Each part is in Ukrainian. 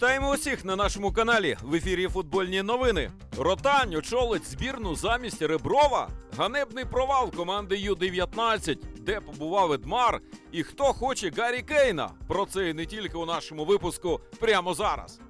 Вітаємо усіх на нашому каналі. В ефірі футбольні новини. Ротань очолить збірну замість Реброва. Ганебний провал команди Ю-19, де побував Едмар. І хто хоче Гаррі Кейна. Про це і не тільки у нашому випуску прямо зараз.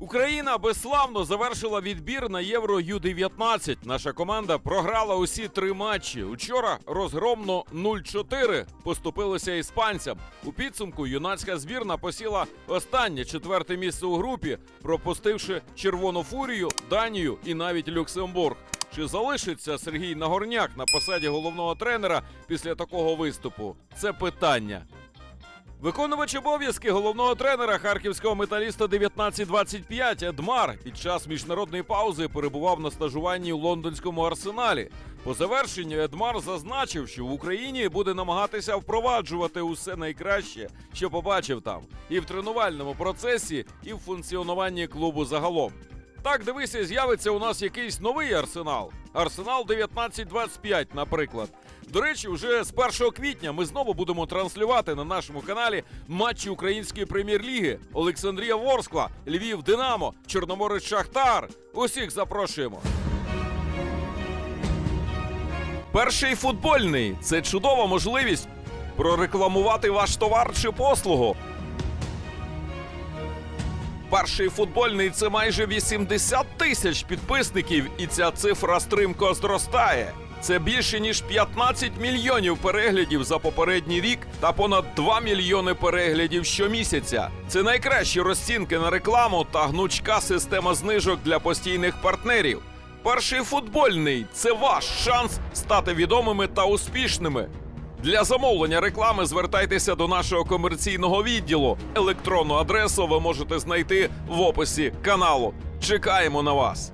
Україна безславно завершила відбір на Євро Ю-19. Наша команда програла усі три матчі. Учора розгромно 0-4 поступилися іспанцям. У підсумку юнацька збірна посіла останнє четверте місце у групі, пропустивши Червону фурію, Данію і навіть Люксембург. Чи залишиться Сергій Нагорняк на посаді головного тренера після такого виступу? Це питання. Виконувач обов'язки головного тренера харківського металіста 1925 Едмар під час міжнародної паузи перебував на стажуванні у лондонському арсеналі. По завершенню Едмар зазначив, що в Україні буде намагатися впроваджувати усе найкраще, що побачив там, і в тренувальному процесі, і в функціонуванні клубу загалом. Так, дивися, з'явиться у нас якийсь новий арсенал. Арсенал 1925, наприклад. До речі, вже з 1 квітня ми знову будемо транслювати на нашому каналі матчі української прем'єр-ліги. Олександрія Ворскла, Львів Динамо, Чорноморець Шахтар. Усіх запрошуємо. Перший футбольний це чудова можливість прорекламувати ваш товар чи послугу. Перший футбольний це майже 80 тисяч підписників, і ця цифра стрімко зростає. Це більше ніж 15 мільйонів переглядів за попередній рік та понад 2 мільйони переглядів щомісяця. Це найкращі розцінки на рекламу та гнучка система знижок для постійних партнерів. Перший футбольний це ваш шанс стати відомими та успішними. Для замовлення реклами звертайтеся до нашого комерційного відділу. Електронну адресу ви можете знайти в описі каналу. Чекаємо на вас.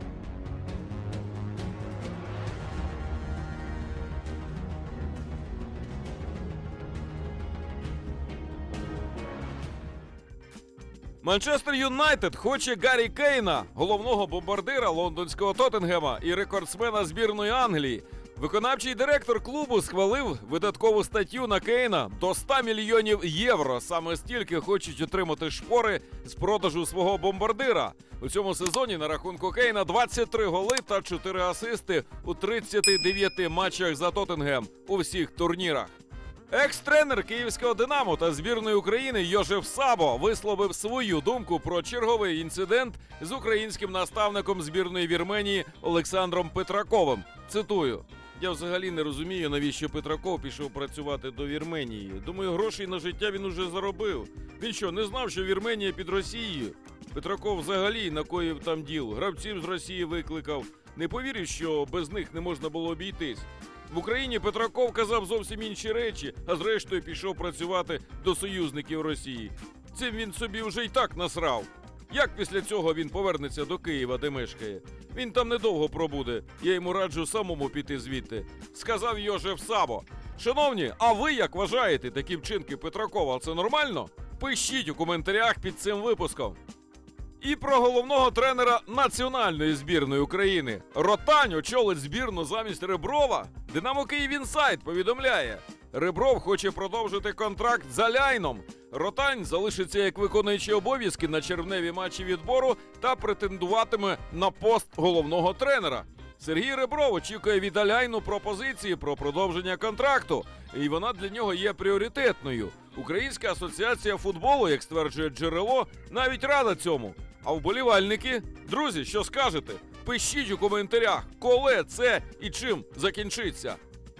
Манчестер Юнайтед хоче Гаррі Кейна, головного бомбардира лондонського Тоттенгема і рекордсмена збірної Англії. Виконавчий директор клубу схвалив видаткову статтю на Кейна до 100 мільйонів євро. Саме стільки хочуть отримати шпори з продажу свого бомбардира. У цьому сезоні на рахунку Кейна 23 голи та 4 асисти у 39 матчах за Тоттенгем у всіх турнірах. Екс-тренер київського Динамо та збірної України Йожеф Сабо висловив свою думку про черговий інцидент з українським наставником збірної Вірменії Олександром Петраковим. Цитую. Я взагалі не розумію, навіщо Петраков пішов працювати до Вірменії. Думаю, грошей на життя він уже заробив. Він що, не знав, що Вірменія під Росією? Петраков взагалі накоїв там діл, гравців з Росії викликав. Не повірив, що без них не можна було обійтись. В Україні Петраков казав зовсім інші речі, а зрештою пішов працювати до союзників Росії. Цим він собі вже й так насрав. Як після цього він повернеться до Києва, де мешкає? Він там недовго пробуде. Я йому раджу самому піти звідти, сказав Йожеф Сабо. Шановні, а ви як вважаєте такі вчинки Петракова? Це нормально? Пишіть у коментарях під цим випуском. І про головного тренера національної збірної України. Ротань очолить збірну замість Реброва. Динамо Київ Інсайт повідомляє. Ребров хоче продовжити контракт з Аляйном. Ротань залишиться як виконуючий обов'язки на червневі матчі відбору та претендуватиме на пост головного тренера. Сергій Ребров очікує від Аляйну пропозиції про продовження контракту, і вона для нього є пріоритетною. Українська асоціація футболу, як стверджує джерело, навіть рада цьому. А вболівальники, друзі, що скажете? Пишіть у коментарях, коли це і чим закінчиться.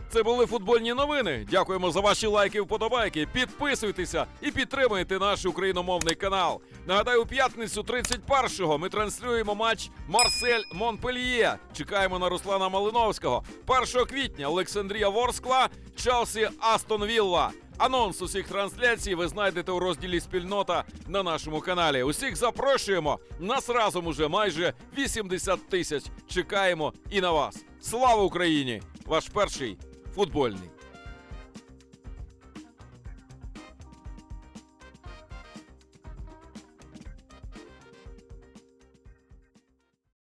Це були футбольні новини. Дякуємо за ваші лайки, вподобайки. Підписуйтеся і підтримуйте наш україномовний канал. Нагадаю, у п'ятницю 31-го ми транслюємо матч Марсель Монпельє. Чекаємо на Руслана Малиновського. 1 квітня Олександрія Ворскла, Челсі Астон Вілла. Анонс усіх трансляцій ви знайдете у розділі спільнота на нашому каналі. Усіх запрошуємо. Нас разом уже майже 80 тисяч. Чекаємо і на вас. Слава Україні! Ваш перший футбольний.